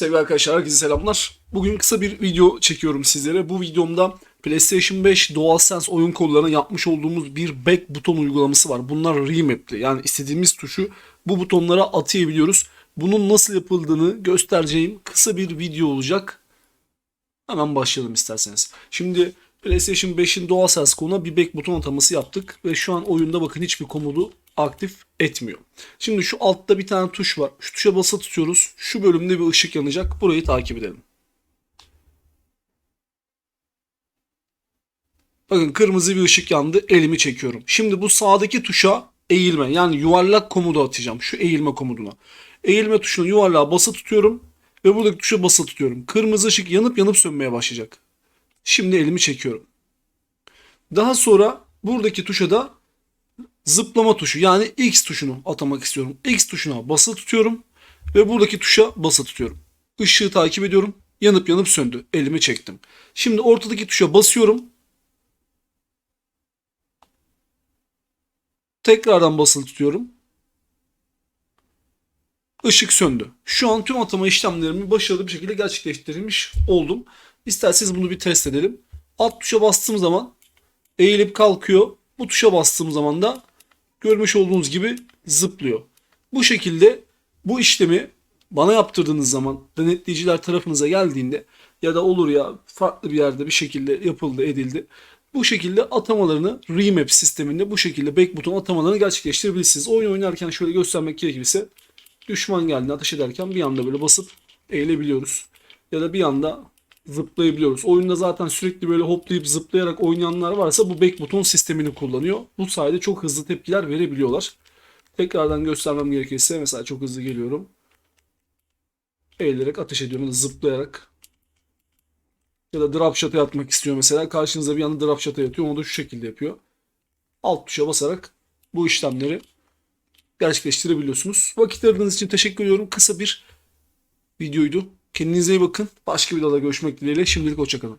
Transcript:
Sevgili arkadaşlar herkese selamlar. Bugün kısa bir video çekiyorum sizlere. Bu videomda PlayStation 5 DualSense oyun kollarına yapmış olduğumuz bir back buton uygulaması var. Bunlar remap'li. Yani istediğimiz tuşu bu butonlara atayabiliyoruz. Bunun nasıl yapıldığını göstereceğim kısa bir video olacak. Hemen başlayalım isterseniz. Şimdi PlayStation 5'in DualSense koluna bir back buton ataması yaptık ve şu an oyunda bakın hiçbir komodu aktif etmiyor. Şimdi şu altta bir tane tuş var. Şu tuşa basa tutuyoruz. Şu bölümde bir ışık yanacak. Burayı takip edelim. Bakın kırmızı bir ışık yandı. Elimi çekiyorum. Şimdi bu sağdaki tuşa eğilme yani yuvarlak komudu atacağım. Şu eğilme komuduna. Eğilme tuşuna yuvarlağa basa tutuyorum ve buradaki tuşa basa tutuyorum. Kırmızı ışık yanıp yanıp sönmeye başlayacak. Şimdi elimi çekiyorum. Daha sonra buradaki tuşa da zıplama tuşu yani X tuşunu atamak istiyorum. X tuşuna bası tutuyorum ve buradaki tuşa bası tutuyorum. Işığı takip ediyorum. Yanıp yanıp söndü. Elimi çektim. Şimdi ortadaki tuşa basıyorum. Tekrardan basılı tutuyorum. Işık söndü. Şu an tüm atama işlemlerimi başarılı bir şekilde gerçekleştirmiş oldum. İsterseniz bunu bir test edelim. Alt tuşa bastığım zaman eğilip kalkıyor. Bu tuşa bastığım zaman da görmüş olduğunuz gibi zıplıyor. Bu şekilde bu işlemi bana yaptırdığınız zaman denetleyiciler tarafınıza geldiğinde ya da olur ya farklı bir yerde bir şekilde yapıldı edildi. Bu şekilde atamalarını remap sisteminde bu şekilde back buton atamalarını gerçekleştirebilirsiniz. Oyun oynarken şöyle göstermek gerekirse düşman geldiğinde ateş ederken bir anda böyle basıp eğilebiliyoruz. Ya da bir anda zıplayabiliyoruz. Oyunda zaten sürekli böyle hoplayıp zıplayarak oynayanlar varsa bu back buton sistemini kullanıyor. Bu sayede çok hızlı tepkiler verebiliyorlar. Tekrardan göstermem gerekirse mesela çok hızlı geliyorum. Eğilerek ateş ediyorum zıplayarak. Ya da drop shot'a atmak istiyor mesela. Karşınıza bir anda drop shot'a yatıyor. Onu da şu şekilde yapıyor. Alt tuşa basarak bu işlemleri gerçekleştirebiliyorsunuz. Vakit ayırdığınız için teşekkür ediyorum. Kısa bir videoydu. Kendinize iyi bakın. Başka bir videoda görüşmek dileğiyle. Şimdilik hoşçakalın.